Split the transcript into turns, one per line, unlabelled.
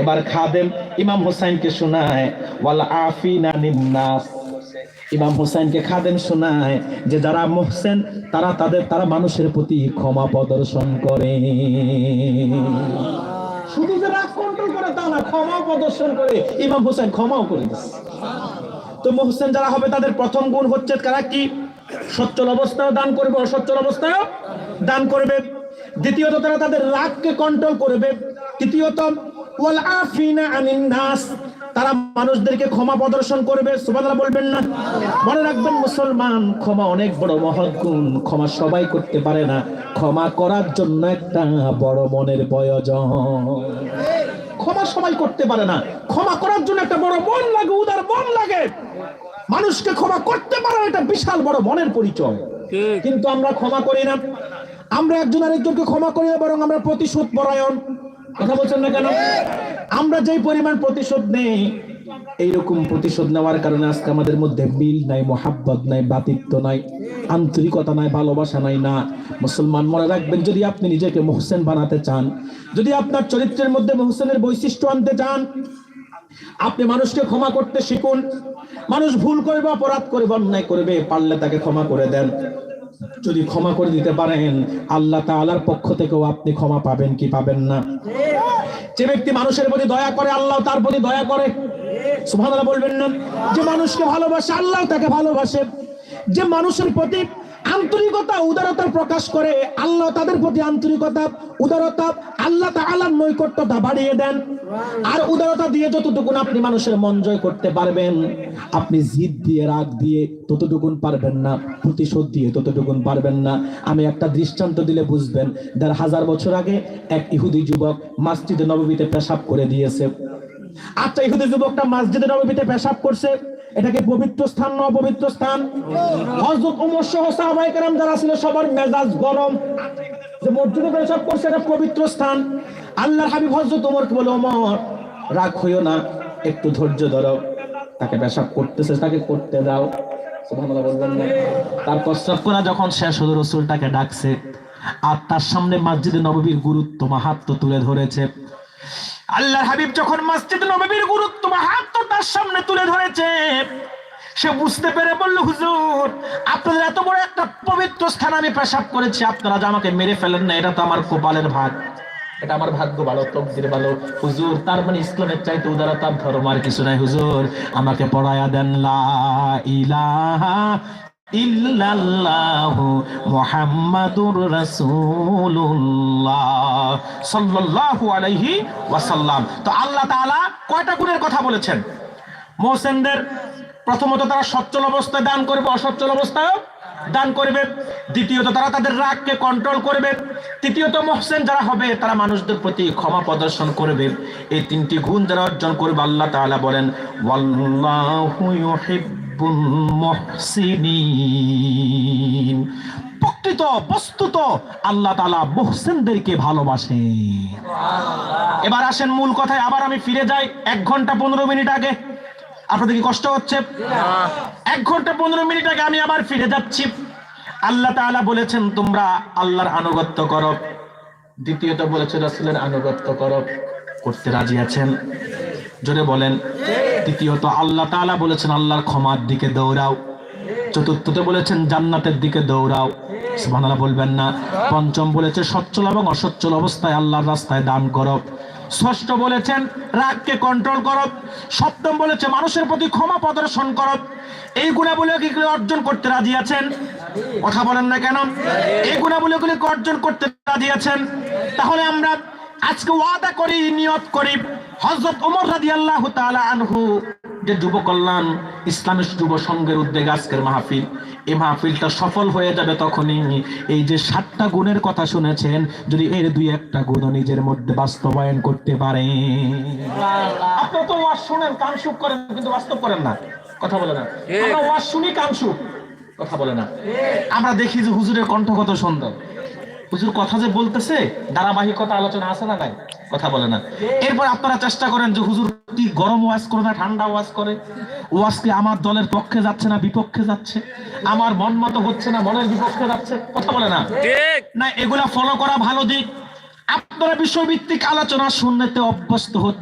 এবার খাদেম ইমাম হোসাইনকে শোনায়, ওয়াল আফিনা নিন্নাস। ইমাম খাদেম শোনায় যে যারা মোহসেন, তারা তাদের, তারা মানুষের প্রতি ক্ষমা প্রদর্শন করে। শুধু যে রাগ কন্ট্রোল করে, তা না প্রদর্শন করে। ইমাম হোসেন ক্ষমাও করে দিচ্ছে তো মোহসেন যারা হবে, তাদের প্রথম গুণ হচ্ছে তারা কি? সচ্ছল অবস্থায় দান করবে, অসচ্ছল অবস্থায় দান করবে। দ্বিতীয়ত, তারা তাদের রাগকে কন্ট্রোল করবে। তৃতীয়ত ওয়াল আফিনা আনিন নাস তারা মানুষদেরকে ক্ষমা প্রদর্শন করবে সুবহানাল্লাহ বলবেন না। মনে রাখবেন মুসলমান ক্ষমা অনেক বড় মহৎ গুণ ক্ষমা সবাই করতে পারে না। ক্ষমা করার জন্য একটা বড় মনের প্রয়োজন। ক্ষমা সবাই করতে পারে না। ক্ষমা করার জন্য একটা বড় মন লাগে উদার মন লাগে। মানুষকে ক্ষমা করতে পারে এটা বিশাল বড় মনের পরিচয়। কিন্তু আমরা ক্ষমা করি না। আমরা একজন আরেকজনকে ক্ষমা করি না বরং আমরা প্রতিশোধ পরায়ণ। কথা বলছেন না কেন? আমরা যেই পরিমাণ প্রতিশোধ নেই, এইরকম প্রতিশোধ নেওয়ার কারণে আজকে আমাদের মধ্যে মিল নাই, মোহাব্বত নাই, বাতিত্ব নাই, আন্তরিকতা নাই, ভালোবাসা নাই না। মুসলমান, মনে রাখবেন, যদি আপনি নিজেকে মোহসেন বানাতে চান, যদি আপনার চরিত্রের মধ্যে মোহসেনের বৈশিষ্ট্য আনতে চান, আপনি মানুষকে ক্ষমা করতে শিখুন। মানুষ ভুল করবে, অপরাধ করবে, অন্যায় করবে, পারলে তাকে ক্ষমা করে দেন। যদি ক্ষমা করে দিতে পারেন, আল্লাহ তাআলার পক্ষ থেকেও আপনি ক্ষমা পাবেন কি পাবেন না? যে ব্যক্তি মানুষের প্রতি দয়া করে, আল্লাহ তার প্রতি দয়া করে। সুভাদা বলবেন না? যে মানুষকে ভালোবাসে, আল্লাহ তাকে ভালোবাসে। যে মানুষের প্রতি আন্তরিকতা উদারতা প্রকাশ করে আল্লাহ তাদের প্রতি আন্তরিকতা, উদারতা আল্লাহ তাআলার নৈকট্যতা বাড়িয়ে দেন। আর উদারতা দিয়ে যতটুকুন আপনি মানুষের মন জয় করতে পারবেন, আপনি জিদ দিয়ে, রাগ দিয়ে ততটুকুন পারবেন না, প্রতিশোধ দিয়ে ততটুকুন পারবেন না। আমি একটা দৃষ্টান্ত দিলে বুঝবেন, দেড় হাজার বছর আগে এক ইহুদি যুবক মসজিদে নববীতে পেশাব করে দিয়েছে। আচ্ছা ইহুদি যুবকটা মসজিদে নববীতে পেশাব করছে? এটাকে পবিত্র স্থান না অপবিত্র স্থান। হযরত ওমর সহ সাহাবায়ে কেরাম যারা ছিল, সবার মেজাজ গরম। যে মসজিদে পেশাব করছে, এটা পবিত্র স্থান। আল্লাহর হাবিব হযরত ওমরকে বলে, ওমর, রাগ হইও না, একটু ধৈর্য ধরো। তাকে পেশাব করতেছে, তাকে করতে দাও। সুবহানাল্লাহ বলবেন না। তার প্রস্রাব করা যখন শেষ হলো রসুলটাকে ডাকছে। আর তার সামনে মসজিদে নববীর গুরুত্ব মাহাত্ম তুলে ধরেছে। আল্লাহর হাবিব যখন মসজিদ নববীর গুরুত্ব মাহাত্ম তার সামনে তুলে ধরেছে, সে বুঝতে পেরে বলল, হুজুর, আপনাদের এত বড় একটা পবিত্র স্থান আমি পেশাব করেছি, আপনারা যে আমাকে মেরে ফেলেন না, এটা তো আমার কপালের ভাগ। এটা আমার ভাগ্য ভালো, তকদির ভালো। হুজুর, তার মানে ইসলামের চাইতে উদারতার ধর্ম আর কিছু নাই, হুজুর। আমাকে পড়ায়া দেন, লা ইলাহা ইল্লাল্লাহু আলাইহি ওয়াসাল্লাম। তো আল্লাহ তাআলা কয়টা গুণের কথা বলেছেন? মোহসেনদের প্রথমত তারা অবস্থায় দান করবে, অসচ্ছল অবস্থায় দান করবে। দ্বিতীয়ত তারা তাদের রাগকে কন্ট্রোল করবে। তৃতীয়ত মহসেন যারা হবে, তারা মানুষদের প্রতি ক্ষমা প্রদর্শন করবে। এই তিনটি গুণ যারা অর্জন করবে, আল্লাহ তাআলা বলেন, ওয়াল্লাহু প্রকৃত, বস্তুত আল্লাহ তাআলা মুহসিনদেরকে ভালোবাসে। এবার আসেন মূল কথায়, আবার আমি ফিরে যাই এক ঘণ্টা পনেরো মিনিট আগে। আপনাদের কি কষ্ট হচ্ছে? এক ঘণ্টা পনেরো মিনিট আগে আমি আবার ফিরে যাচ্ছি। আল্লাহ তাআলা বলেছেন, তোমরা আল্লাহর আনুগত্য করো। দ্বিতীয়ত বলেছে, রাসূলের আনুগত্য করো। করতে রাজি আছেন? জোরে বলেন। তৃতীয়ত আল্লাহ তাআলা বলেছেন, আল্লাহর ক্ষমার দিকে দৌড়াও। চতুর্থতে বলেছেন, জান্নাতের দিকে দৌড়াও। সুবহানাল্লাহ বলবেন না। পঞ্চম বলেছে, সচ্ছল এবং অসচ্ছল অবস্থায় আল্লাহর রাস্তায় দান করো ষষ্ঠ বলেছেন, রাগকে কন্ট্রোল করো সপ্তম বলেছে, মানুষের প্রতি ক্ষমা প্রদর্শন করো এই গুণাবলী কি অর্জন করতে রাজি আছেন? কথা বলেন না কেন? এই গুণাবলীগুলি অর্জন করতে রাজি আছেন? তাহলে আমরা আজকে ওয়াদা করি নিয়ত করি। হযরত ওমর রাদিয়াল্লাহু তাআলা আনহু যে যুব কল্যাণ ইসলামিক যুব সংঘের উদ্যোগে আজকের মাহফিল এই মাহফিলটা সফল হয়ে যাবে তখনই। এই যে সাতটা গুণের কথা শুনেছেন যদি এর দুই একটা গুণ নিজের মধ্যে বাস্তবায়ন করতে পারে আপনারা তো ওয়াজ শুনেন কান সুখ করেন কিন্তু বাস্তব করেন না। কথা বলে না। আমরা ওয়াজ শুনি কান সুখ কথা বলে না। আমরা দেখি যে হুজুরের কণ্ঠ কত সুন্দর। হুজুর কথা যে বলতেছে ধারাবাহিকতা আলোচনা আছে না নাই? কথা বলে না। এরপর আপনারা চেষ্টা করেন যে হুজুর কি গরম ওয়াজ করে না ঠান্ডা ওয়াজ করে? ওয়াজ কি আমার দলের পক্ষে যাচ্ছে না বিপক্ষে যাচ্ছে? আমার মন মতো হচ্ছে না মনের বিপক্ষে যাচ্ছে? কথা বলে না?
ঠিক।
না এগুলা ফলো করা ভালো দিক। আপনারা বিষয়ভিত্তিক আলোচনা শুনতে অভ্যস্ত হচ্ছে